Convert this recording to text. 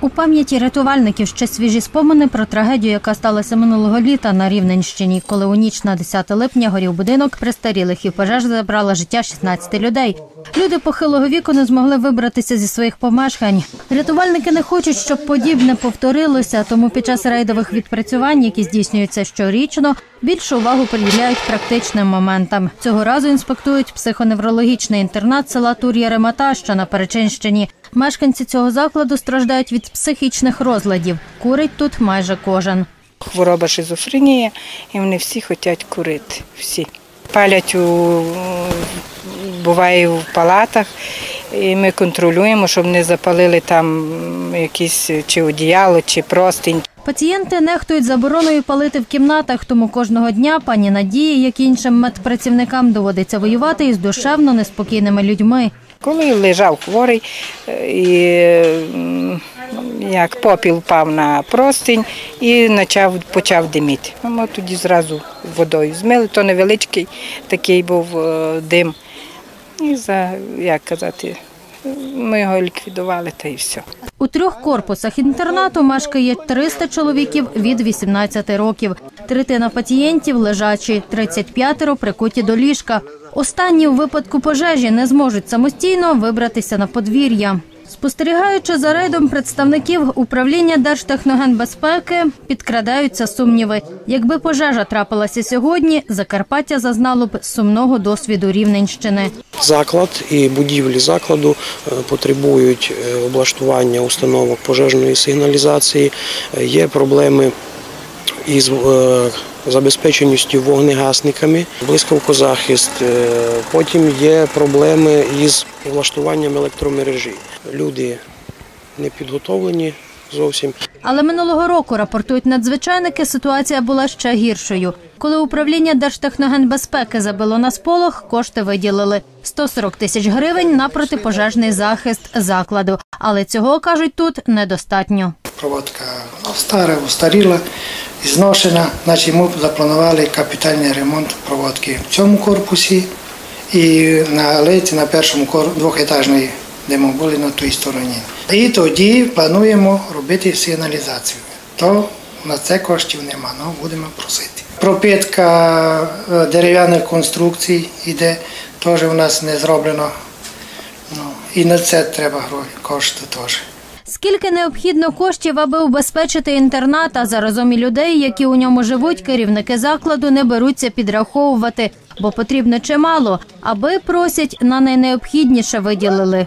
У пам'яті рятувальників ще свіжі спомини про трагедію, яка сталася минулого літа на Рівненщині, коли у ніч на 10 липня горів будинок престарілих і пожежа забрала життя 16 людей. Люди похилого віку не змогли вибратися зі своїх помешкань. Рятувальники не хочуть, щоб подібне повторилося, тому під час рейдових відпрацювань, які здійснюються щорічно, більшу увагу приділяють практичним моментам. Цього разу інспектують психоневрологічний інтернат села Тур'я Ремата, що на Перечинщині. Мешканці цього закладу страждають від психічних розладів. Курить тут майже кожен. хвороба шизофренія, і вони всі хочуть курити. Всі. Палять у буває в палатах, і ми контролюємо, щоб не запалили там якісь чи одіяло, чи простинь. Пацієнти нехтують забороною палити в кімнатах, тому кожного дня пані Надії, як і іншим медпрацівникам, доводиться воювати із душевно неспокійними людьми. Коли лежав хворий, е, і як попіл впав на простинь і почав, почав диміти. Ми тоді зразу водою змили, то невеличкий такий був е, дим. І за, як казати, ми його ліквідували та і все. У трьох корпусах інтернату мешкає 300 чоловіків від 18 років. Третина пацієнтів лежачі, 35 прикуті до ліжка. Останні у випадку пожежі не зможуть самостійно вибратися на подвір'я. Спостерігаючи за рейдом представників управління Держтехногенбезпеки, підкрадаються сумніви. Якби пожежа трапилася сьогодні, Закарпаття зазнало б сумного досвіду Рівненщини. Заклад і будівлі закладу е, потребують е, облаштування установок пожежної сигналізації. Е, Є проблеми із е, забезпеченістю вогнегасниками, блискавкозахист. Е, Потім є проблеми із влаштуванням електромережі. Люди не підготовлені зовсім. Але минулого року рапортують надзвичайники. Ситуація була ще гіршою. Коли управління Держтехногенбезпеки забило на сполох, кошти виділили 140 тисяч гривень на протипожежний захист закладу. Але цього кажуть тут недостатньо. Проводка стара, устаріла, зношена. Значить, ми запланували капітальний ремонт проводки в цьому корпусі і на алеї на першому двохетажній, де ми були на тій стороні. І тоді плануємо робити сигналізацію. То на це коштів нема, ну будемо просити. Пропитка дерев'яних конструкцій іде, теж у нас не зроблено. Ну, і на це треба гроші, кошти теж. Скільки необхідно коштів, аби убезпечити інтернат, а заразом і людей, які у ньому живуть, керівники закладу не беруться підраховувати, бо потрібно чимало, аби просять на найнеобхідніше виділили